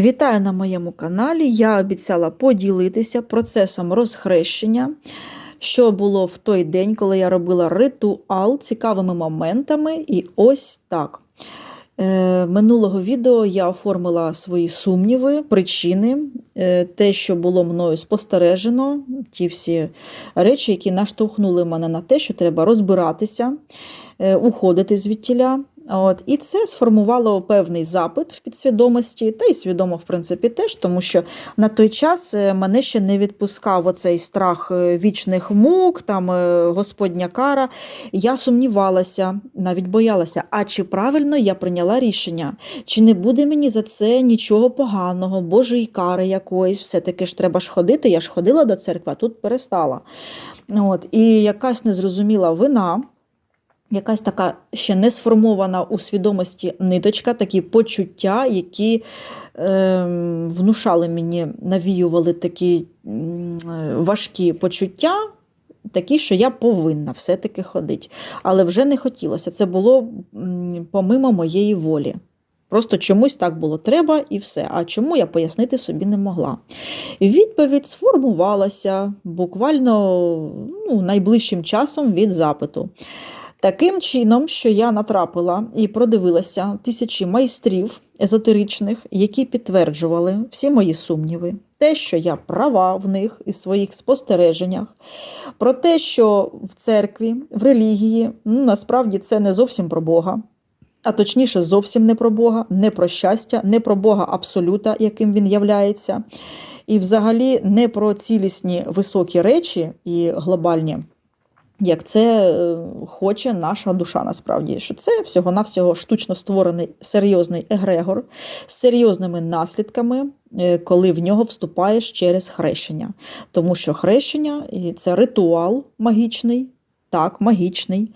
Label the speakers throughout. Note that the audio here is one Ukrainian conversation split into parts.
Speaker 1: Вітаю на моєму каналі. Я обіцяла поділитися процесом розхрещення, що було в той день, коли я робила ритуал цікавими моментами. І ось так. Е, Минулого відео я оформила свої сумніви, причини, е, те, що було мною спостережено, ті всі речі, які наштовхнули мене на те, що треба розбиратися, е, уходити звідтіля. От, І це сформувало певний запит в підсвідомості, та й свідомо, в принципі, теж, тому що на той час е, мене ще не відпускав оцей страх е, вічних мук, там е, Господня кара. Я сумнівалася, навіть боялася, а чи правильно я прийняла рішення, чи не буде мені за це нічого поганого, Божої кари якоїсь, все-таки ж треба ж ходити. Я ж ходила до церкви, а тут перестала. От, І якась незрозуміла вина якась така ще не сформована у свідомості ниточка, такі почуття, які е, внушали мені, навіювали такі е, важкі почуття. Такі, що я повинна все-таки ходити. Але вже не хотілося. Це було помимо моєї волі. Просто чомусь так було треба і все. А чому я пояснити собі не могла. Відповідь сформувалася буквально ну, найближчим часом від запиту. Таким чином, що я натрапила і продивилася тисячі майстрів езотеричних, які підтверджували всі мої сумніви, те, що я права в них і своїх спостереженнях, про те, що в церкві, в релігії, ну насправді це не зовсім про Бога. А точніше, зовсім не про Бога, не про щастя, не про Бога абсолюта, яким він являється, і взагалі не про цілісні високі речі і глобальні як це е, хоче наша душа, насправді, що це всього-навсього штучно створений серйозний егрегор з серйозними наслідками, е, коли в нього вступаєш через хрещення. Тому що хрещення це ритуал магічний. Так, магічний.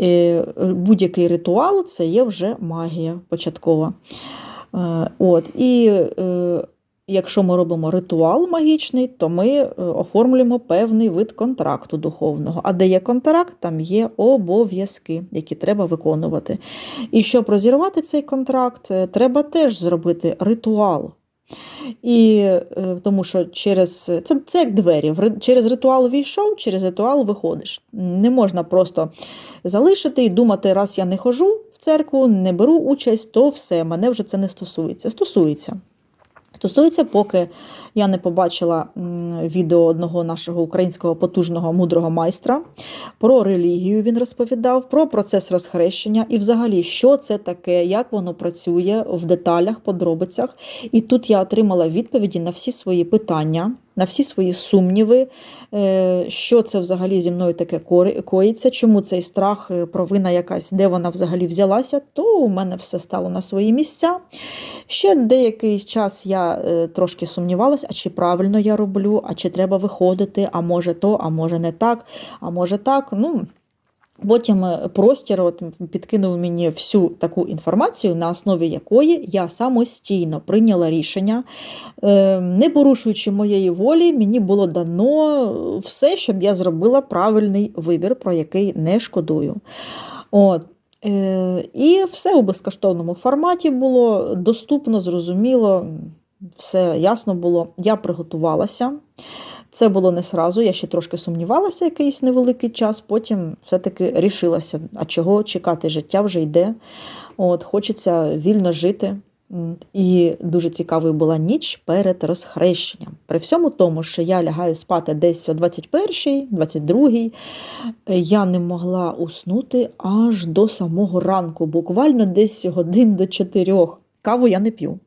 Speaker 1: Е, будь-який ритуал це є вже магія початкова. От, І Якщо ми робимо ритуал магічний, то ми е, оформлюємо певний вид контракту духовного. А де є контракт, там є обов'язки, які треба виконувати. І щоб розірвати цей контракт, е, треба теж зробити ритуал. І е, Тому що через це це як двері. Через ритуал війшов, через ритуал виходиш. Не можна просто залишити і думати, раз я не хожу в церкву, не беру участь, то все, мене вже це не стосується. Стосується. Стосується, поки я не побачила відео одного нашого українського потужного мудрого майстра про релігію. Він розповідав, про процес розхрещення і, взагалі, що це таке, як воно працює в деталях, подробицях. І тут я отримала відповіді на всі свої питання на всі свої сумніви, е, що це взагалі зі мною таке коїться, чому цей страх, е, провина якась, де вона взагалі взялася, то у мене все стало на свої місця. Ще деякий час я е, трошки сумнівалася, а чи правильно я роблю, а чи треба виходити, а може то, а може не так, а може так. Ну, Потім е, простір от, підкинув мені всю таку інформацію, на основі якої я самостійно прийняла рішення, е, не порушуючи моєї волі, мені було дано все, щоб я зробила правильний вибір, про який не шкодую. От. Е, і все у безкоштовному форматі було доступно, зрозуміло, все ясно було. Я приготувалася. Це було не сразу, я ще трошки сумнівалася якийсь невеликий час, потім все-таки рішилася, а чого чекати, життя вже йде. От, Хочеться вільно жити. І дуже цікавою була ніч перед розхрещенням. При всьому тому, що я лягаю спати десь о 21-й, 22-й, я не могла уснути аж до самого ранку, буквально десь годин до чотирьох. Каву я не п'ю.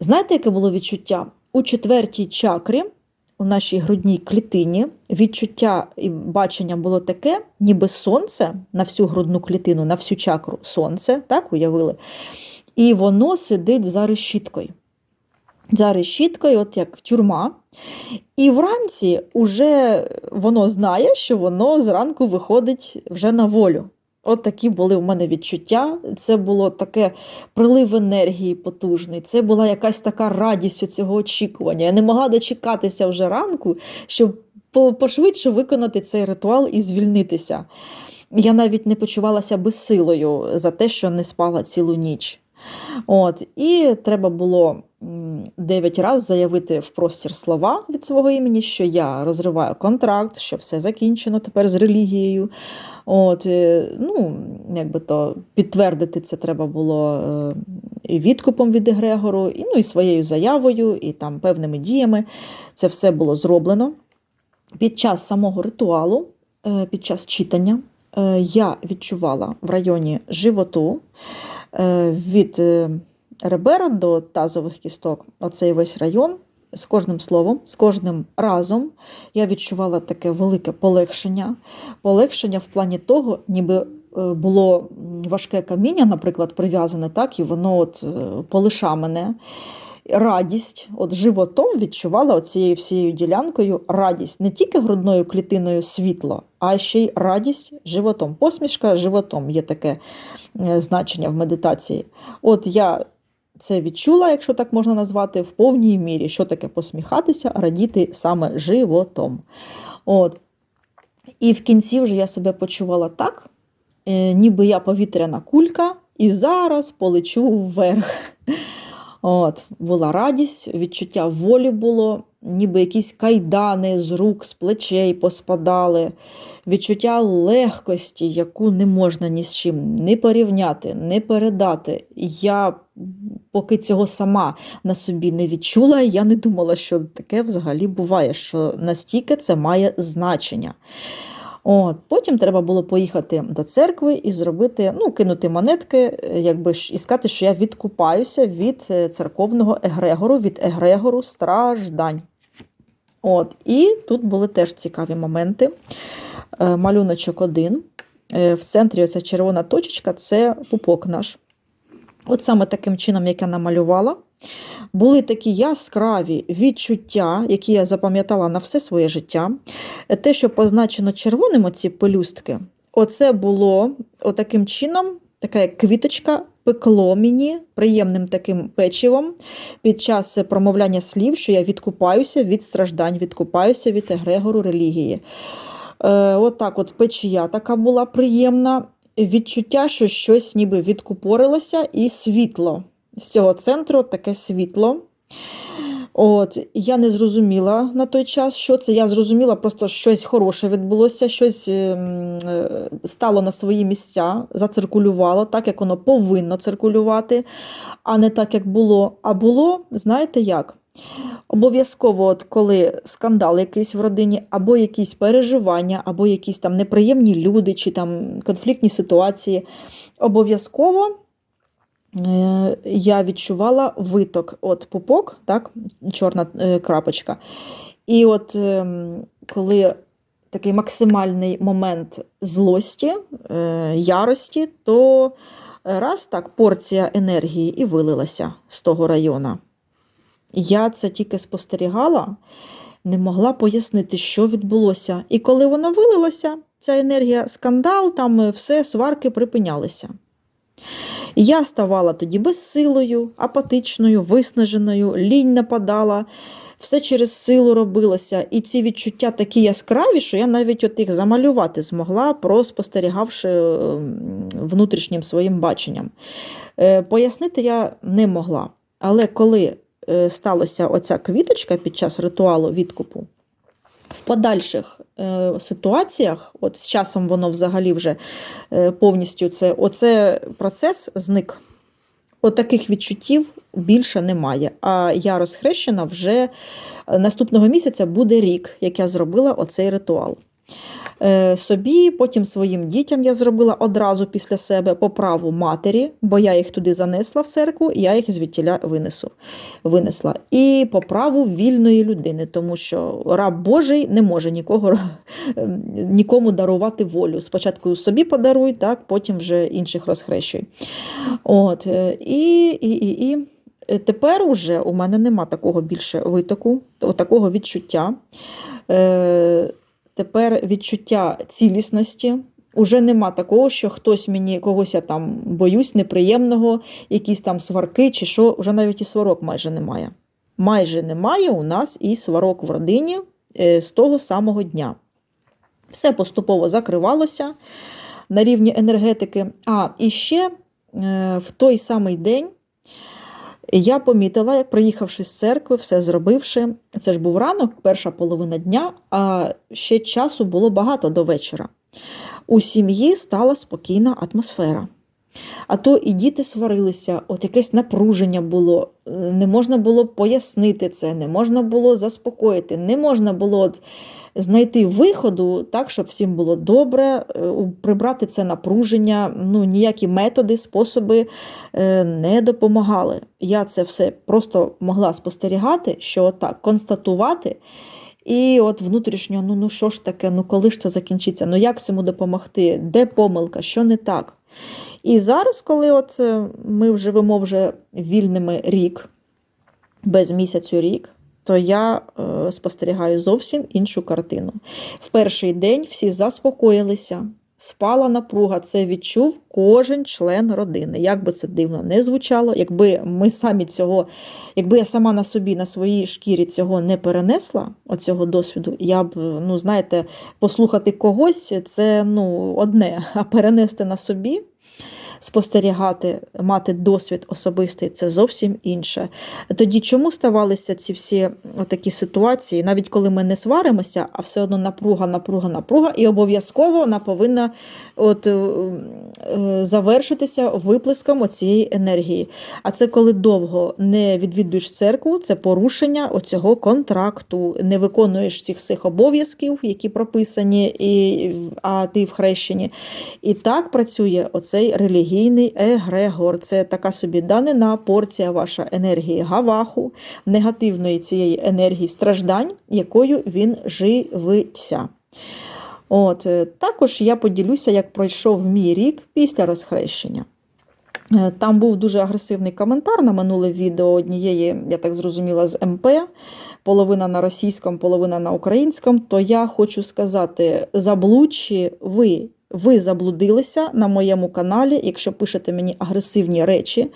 Speaker 1: Знаєте, яке було відчуття? У четвертій чакрі у нашій грудній клітині відчуття і бачення було таке, ніби сонце на всю грудну клітину, на всю чакру сонце, так уявили? І воно сидить за решіткою. За решіткою, от як тюрма. І вранці вже воно знає, що воно зранку виходить вже на волю. От такі були у мене відчуття. Це було таке прилив енергії потужний. Це була якась така радість у цього очікування. Я не могла дочекатися вже ранку, щоб пошвидше виконати цей ритуал і звільнитися. Я навіть не почувалася безсилою за те, що не спала цілу ніч. От, І треба було дев'ять разів заявити в простір слова від свого імені, що я розриваю контракт, що все закінчено тепер з релігією. От, е, ну, якби то підтвердити це треба було е, і відкупом від Егрегору, і, ну, і своєю заявою, і там певними діями. Це все було зроблено. Під час самого ритуалу, е, під час читання, я відчувала в районі животу від е, ребер до тазових кісток, оцей весь район. З кожним словом, з кожним разом я відчувала таке велике полегшення. Полегшення в плані того, ніби е, було важке каміння, наприклад, прив'язане, так, і воно от е, полиша мене. Радість, от животом відчувала цією всією ділянкою радість не тільки грудною клітиною світло, а ще й радість животом. Посмішка животом є таке е, значення в медитації. От я це відчула, якщо так можна назвати, в повній мірі, що таке посміхатися, радіти саме животом. От. І в кінці вже я себе почувала так, е, ніби я повітряна кулька, і зараз полечу вверх. От, була радість, відчуття волі було, ніби якісь кайдани з рук, з плечей поспадали, відчуття легкості, яку не можна ні з чим не порівняти, не передати. Я поки цього сама на собі не відчула, я не думала, що таке взагалі буває, що настільки це має значення. От, Потім треба було поїхати до церкви і зробити, ну, кинути монетки, е, якби і сказати, що я відкупаюся від е, церковного егрегору, від егрегору страждань. От, І тут були теж цікаві моменти. Е, Малюночок один. В центрі оця червона точечка це пупок наш. От саме таким чином, як я намалювала, були такі яскраві відчуття, які я запам'ятала на все своє життя. Те, що позначено червоним, оці пелюстки, оце було отаким чином, така як квіточка, пекло мені приємним таким печивом під час промовляння слів, що я відкупаюся від страждань, відкупаюся від егрегору релігії. Е, от так от печія така була приємна. Відчуття, що щось ніби відкупорилося, і світло. З цього центру таке світло. От, Я не зрозуміла на той час, що це. Я зрозуміла, просто щось хороше відбулося, щось ем, е, стало на свої місця, зациркулювало, так як воно повинно циркулювати, а не так, як було. А було, знаєте як? Обов'язково, от коли скандал якийсь в родині, або якісь переживання, або якісь там неприємні люди, чи там конфліктні ситуації, обов'язково е, я відчувала виток от пупок, так, чорна е, крапочка. І от ем, коли такий максимальний момент злості, е, ярості, то раз так порція енергії і вилилася з того району. Я це тільки спостерігала, не могла пояснити, що відбулося. І коли воно вилилося, ця енергія, скандал, там все, сварки припинялися. Я ставала тоді безсилою, апатичною, виснаженою, лінь нападала, все через силу робилося. І ці відчуття такі яскраві, що я навіть от їх замалювати змогла, проспостерігавши ем, внутрішнім своїм баченням. Е, Пояснити я не могла. Але коли е, сталася оця квіточка під час ритуалу відкупу, в подальших е, ситуаціях, от з часом воно взагалі вже е, повністю це, оце процес зник. От відчуттів більше немає. А я розхрещена вже е, наступного місяця буде рік, як я зробила оцей ритуал. Е, Собі, потім своїм дітям я зробила одразу після себе по праву матері, бо я їх туди занесла в церкву, і я їх звідтіля винесу, винесла. І по праву вільної людини, тому що раб Божий не може нікого, нікому дарувати волю. Спочатку собі подаруй, так, потім вже інших розхрещуй. От, е, і, і, і, і. Тепер уже у мене нема такого більше витоку, такого відчуття. Тепер відчуття цілісності. Уже нема такого, що хтось мені когось я там боюсь, неприємного, якісь там сварки чи що, вже навіть і сварок майже немає. Майже немає у нас і сварок в родині е, з того самого дня. Все поступово закривалося на рівні енергетики. А і ще е, в той самий день Я помітила, приїхавши з церкви, все зробивши. Це ж був ранок, перша половина дня, а ще часу було багато до вечора. У сім'ї стала спокійна атмосфера. А то і діти сварилися, от якесь напруження було, не можна було пояснити це, не можна було заспокоїти, не можна було от знайти виходу так, щоб всім було добре, е, прибрати це напруження. Ну, ніякі методи, способи е, не допомагали. Я це все просто могла спостерігати, що так, констатувати. І от внутрішньо, ну, ну що ж таке, ну коли ж це закінчиться? Ну як цьому допомогти? Де помилка? Що не так? І зараз, коли от е, ми живемо вже вільними рік, без місяцю рік, то я е, спостерігаю зовсім іншу картину. В перший день всі заспокоїлися, спала напруга. Це відчув кожен член родини. Як би це дивно не звучало, якби ми самі цього, якби я сама на собі, на своїй шкірі цього не перенесла, оцього досвіду, я б, ну, знаєте, послухати когось це ну, одне, а перенести на собі спостерігати, мати досвід особистий це зовсім інше. Тоді чому ставалися ці всі такі ситуації, навіть коли ми не сваримося, а все одно напруга, напруга, напруга, і обов'язково вона повинна от, е, е, завершитися виплеском цієї енергії. А це коли довго не відвідуєш церкву, це порушення оцього контракту, не виконуєш цих всіх обов'язків, які прописані, і, а ти в хрещенні. І так працює оцей релігійний егрегор. Це така собі данина порція ваша енергії гаваху, негативної цієї енергії страждань, якою він живиться. От, е, також я поділюся, як пройшов мій рік після розхрещення. Е, Там був дуже агресивний коментар на минуле відео однієї, я так зрозуміла, з МП, половина на російському, половина на українському. То я хочу сказати: заблудші ви. Ви заблудилися на моєму каналі, якщо пишете мені агресивні речі,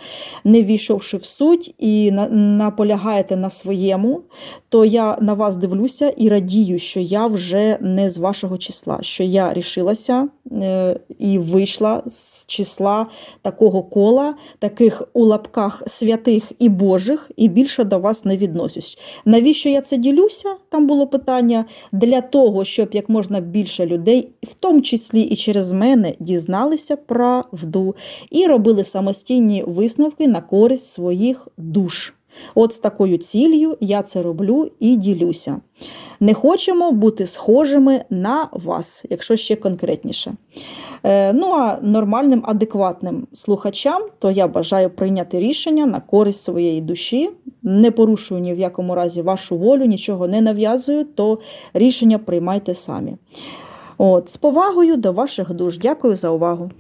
Speaker 1: не війшовши в суть і наполягаєте на своєму, то я на вас дивлюся і радію, що я вже не з вашого числа, що я рішилася е, і вийшла з числа такого кола, таких у лапках святих і божих, і більше до вас не відносюсь. Навіщо я це ділюся? Там було питання для того, щоб як можна більше людей, в тому числі і через мене, дізналися правду і робили самостійні висновки на користь своїх душ. От з такою ціллю я це роблю і ділюся. Не хочемо бути схожими на вас, якщо ще конкретніше. Е, Ну а нормальним, адекватним слухачам, то я бажаю прийняти рішення на користь своєї душі. Не порушую ні в якому разі вашу волю, нічого не нав'язую, то рішення приймайте самі. От, з повагою до ваших душ. Дякую за увагу.